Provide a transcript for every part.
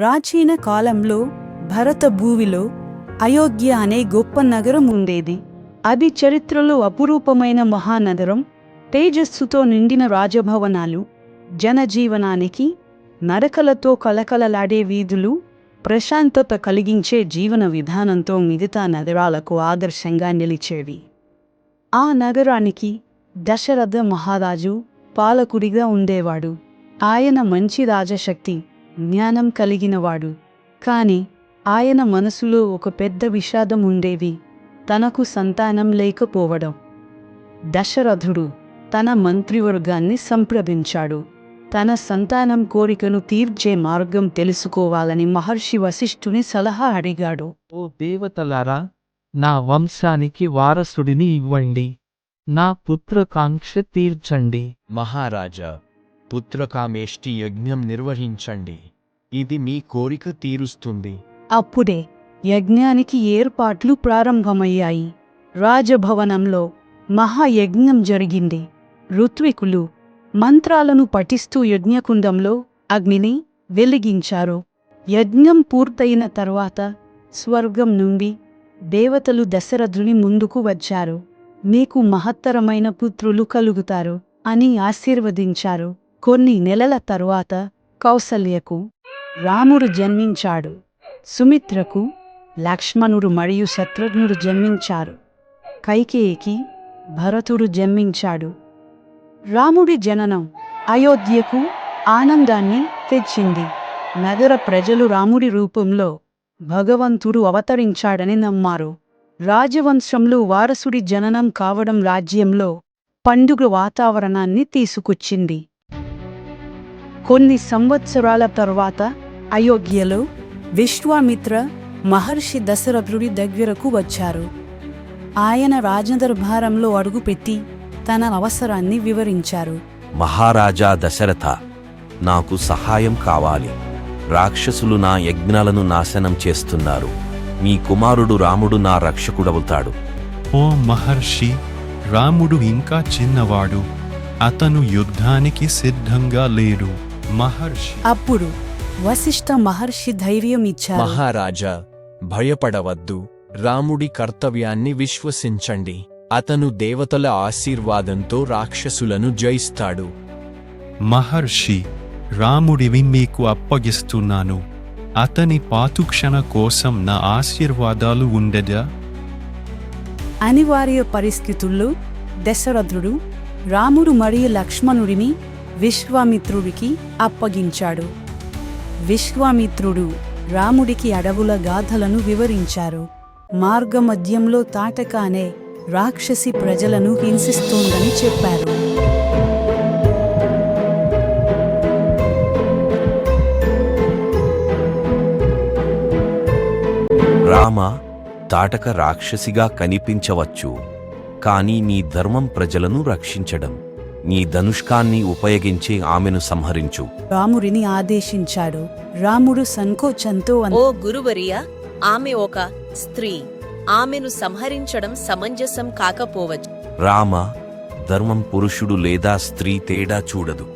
ప్రాచీన కాలంలో భరత భూవిలో అయోధ్య అనే గొప్ప నగరం ఉండేది. అది చరిత్రలో అపురూపమైన మహానగరం. తేజస్సుతో నిండిన రాజభవనాలు జనజీవనానికి నరకలతో కలకలలాడే వీధులు ప్రశాంతత కలిగించే జీవన విధానంతో మిగతా నగరాలకు ఆదర్శంగా నిలిచేవి. ఆ నగరానికి దశరథ మహారాజు పాలకుడిగా ఉండేవాడు. ఆయన మంచి రాజశక్తి జ్ఞానం కలిగినవాడు. కాని ఆయన మనసులో ఒక పెద్ద విషాదం ఉండేది తనకు సంతానం లేకపోవడం. దశరథుడు తన మంత్రివర్గాన్ని సంప్రదించాడు. తన సంతానం కోరికను తీర్చే మార్గం తెలుసుకోవాలని మహర్షి వశిష్ఠుని సలహా అడిగాడు. ఓ దేవతలారా నా వంశానికి వారసుడిని ఇవ్వండి. నా పుత్రకాంక్ష తీర్చండి. మహారాజా పుత్రకామేష్టి యజ్ఞం నిర్వహించండి. ఇది మీ కోరిక తీరుస్తుంది. అప్పుడే యజ్ఞానికి ఏర్పాట్లు ప్రారంభమయ్యాయి. రాజభవనంలో మహాయజ్ఞం జరిగింది. ఋత్వికులు మంత్రాలను పఠిస్తూ యజ్ఞకుండంలో అగ్నిని వెలిగించారు. యజ్ఞం పూర్తయిన తర్వాత స్వర్గం నుండి దేవతలు దశరథుని ముందుకు వచ్చారు. మీకు మహత్తరమైన పుత్రులు కలుగుతారు అని ఆశీర్వదించారు. కొన్ని నెలల తరువాత కౌసల్యకు రాముడు జన్మించాడు. సుమిత్రకు లక్ష్మణుడు మరియు శత్రుఘ్నుడు జన్మించారు. కైకేయికి భరతుడు జన్మించాడు. రాముడి జననం అయోధ్యకు ఆనందాన్ని తెచ్చింది. నగర ప్రజలు రాముడి రూపంలో భగవంతుడు అవతరించాడని నమ్మారు. రాజవంశంలో వారసుడి జననం కావడం రాజ్యంలో పండుగ వాతావరణాన్ని తీసుకొచ్చింది. కొన్ని సంవత్సరాల తర్వాత అయోధ్యలో విశ్వామిత్ర మహర్షి దశరథుడి దగ్గరకు వచ్చారు. ఆయన రాజదర్బారంలో అడుగుపెట్టి తన అవసరాన్ని వివరించారు. మహారాజా దశరథ నాకు సహాయం కావాలి. రాక్షసులు నా యజ్ఞాలను నాశనం చేస్తున్నారు. మీ కుమారుడు రాముడు నా రక్షకుడవుతాడు. ఓ మహర్షి రాముడు ఇంకా చిన్నవాడు. అతను యుద్ధానికి సిద్ధంగా లేడు. మహర్షి. అప్పుడు వశిష్ఠ మహర్షి ధైర్యం ఇచ్చారు. మహారాజా భయపడవద్దు. రాముడి కర్తవ్యాన్ని విశ్వసించండి. అతను దేవతల ఆశీర్వాదంతో రాక్షసులను జయిస్తాడు. మహర్షి రాముడివి మీకు అప్పగిస్తున్నాను. అతని పాతుక్షణ కోసం నా ఆశీర్వాదాలు ఉండదా? అనివార్య పరిస్థితుల్లో దశరథుడు రాముడు మరియు లక్ష్మణుడిని విశ్వామిత్రుడికి అప్పగించాడు. విశ్వామిత్రుడు రాముడికి అడవుల గాథలను వివరించారు. మార్గమధ్యంలో తాటక అనే రాక్షసి ప్రజలను హింసిస్తోందని చెప్పారు. రామ తాటక రాక్షసిగా కనిపించవచ్చు కానీ నీ ధర్మం ప్రజలను రక్షించడం. నీ ధనుష్కాన్ని ఉపయోగించి ఆమెను సంహరించు. రాముడిని ఆదేశించాడు. రాముడు సంకోచంతో ఓ గురువర్య ఆమె ఒక స్త్రీ. ఆమెను సంహరించడం సమంజసం కాకపోవచ్చు రామ ధర్మం పురుషుడు లేదా స్త్రీ తేడా చూడదు.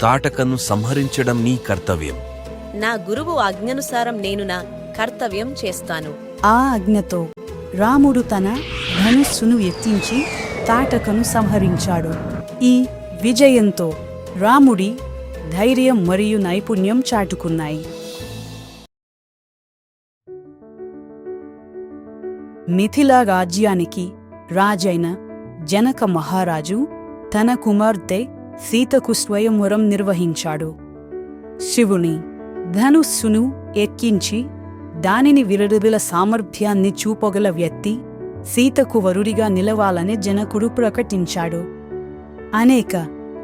తాటకను సంహరించడం నీ కర్తవ్యం. నా గురువు ఆజ్ఞనుసారం నేను నా కర్తవ్యం చేస్తాను. ఆ ఆజ్ఞతో రాముడు తన ధనుస్సును ఎత్తించి తాటకను సంహరించాడు. ఈ విజయంతో రాముడి ధైర్యం మరియు నైపుణ్యం చాటుకున్నాయి. మిథిలా రాజ్యానికి రాజైన జనక మహారాజు తన కుమార్తె సీతకు స్వయంవరం నిర్వహించాడు. శివుని ధనుస్సును ఎక్కించి దానిని విరడుదల సామర్థ్యాన్ని చూపగల వ్యక్తి సీతకు వరుడిగా నిలవాలని జనకుడు ప్రకటించాడు. అనేక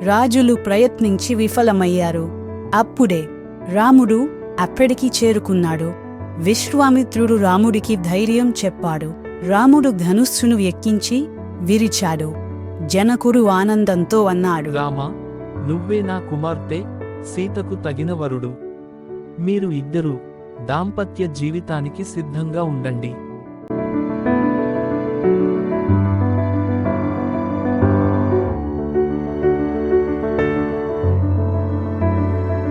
రాజులు ప్రయత్నించి విఫలమయ్యారు. అప్పుడే రాముడు అక్కడికి చేరుకున్నాడు. విశ్వామిత్రుడు రాముడికి ధైర్యం చెప్పాడు. రాముడు ధనుస్సును ఎక్కించి విరిచాడు. జనకుడు ఆనందంతో అన్నాడు రామ నువ్వే నా కుమార్తె సీతకు తగిన వరుడు. మీరు ఇద్దరు దాంపత్య జీవితానికి సిద్ధంగా ఉండండి.